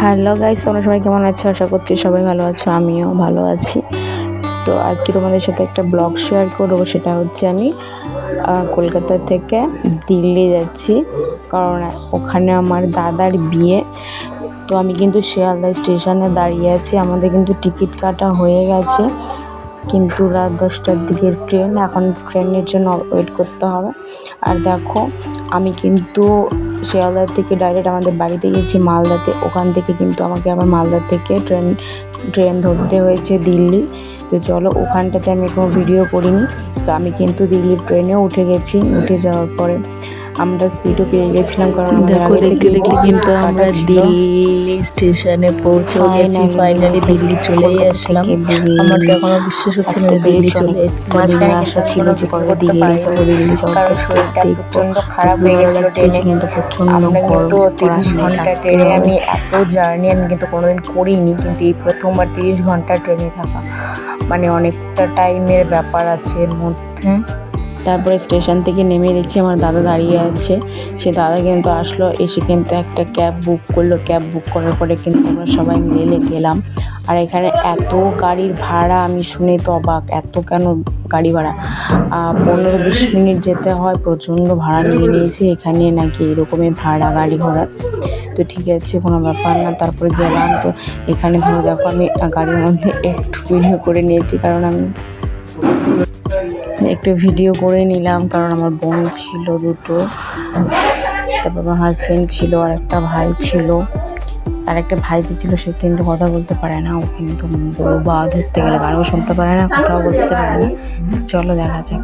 Hello guys তোমরা সবাই কেমন আছো? আশা করছি সবাই ভালো আছো, আমিও ভালো আছি। তো আর কি তোমাদের সাথে একটা ব্লগ শেয়ার করব, সেটা হচ্ছে আমি কলকাতা থেকে দিল্লি যাচ্ছি। কারণ ওখানে আমার দাদার বিয়ে। তো আমি কিন্তু শিয়ালদা স্টেশনে দাঁড়িয়ে আছি। আমাদের কিন্তু টিকিট কাটা হয়ে গেছে। কিন্তু রাত দশটার দিকে ট্রেন, এখন ট্রেনের জন্য ওয়েট করতে হবে। আর দেখো, আমি কিন্তু শিয়ালদা থেকে ডাইরেক্ট আমাদের বাড়িতে গেছি মালদাতে। ওখান থেকে কিন্তু আমাকে আবার মালদার থেকে ট্রেন ট্রেন ধরতে হয়েছে দিল্লি। তো চলো, ওখানটাতে আমি কোনো ভিডিও করিনি। তো আমি কিন্তু দিল্লির ট্রেনেও উঠে গেছি, উঠে যাওয়ার পরে। আমরা সিটও পেয়ে গেছিলাম কারণ দেখো দেখতে দেখতে কিন্তু আমরা দিল্লি স্টেশনে পৌঁছে গেছি ফাইনালি দিল্লি চলে আসলাম। আমার তো এখনও বিশ্বাস হচ্ছে না দিল্লি চলে। এসেছি। মাঝখানে আশা ছিল যে কবে দিল্লি যাব দিল্লি যাব কারণ শরীরটা প্রচণ্ড খারাপ হয়ে গেছিল ট্রেনে। কিন্তু কিন্তু গরম তিরিশ ঘণ্টা ট্রেনে আমি এত জার্নি আমি কিন্তু কোনোদিন করিনি কিন্তু এই প্রথমবার তিরিশ ঘণ্টা ট্রেনে থাকা। মানে অনেকটা টাইমের ব্যাপার আছে এর মধ্যে। তারপরে স্টেশন থেকে নেমে দেখছি আমার দাদা দাঁড়িয়ে আছে। সে দাদা কিন্তু আসলো, এসে কিন্তু একটা ক্যাব বুক করল। ক্যাব বুক করার পরে কিন্তু আমরা সবাই মিলে গেলাম। আর এখানে এত গাড়ির ভাড়া, আমি শুনে তো অবাক, এত কেন গাড়ি ভাড়া? পনেরো বিশ মিনিট যেতে হয়, প্রচণ্ড ভাড়া নিয়ে নিয়েছে। এখানে নাকি এরকমই ভাড়া গাড়ি ঘোড়ার। তো ঠিক আছে, কোনো ব্যাপার না, তারপরে গেলাম। তো এখানে ধরো দেখো আমি গাড়ির মধ্যে একটু ভিডিও করে নিয়েছি, কারণ আমি একটু ভিডিও করে নিলাম, কারণ আমার বোন ছিল দুটো, তারপর আমার হাজব্যান্ড ছিল, আর একটা ভাই ছিল। আর একটা ভাই যে ছিল, সে কিন্তু কথা বলতে পারে না, ও কিন্তু বা ধরতে গেলে গানও শুনতে পারে না, কথাও বলতে পারে না। চলো দেখা যাক।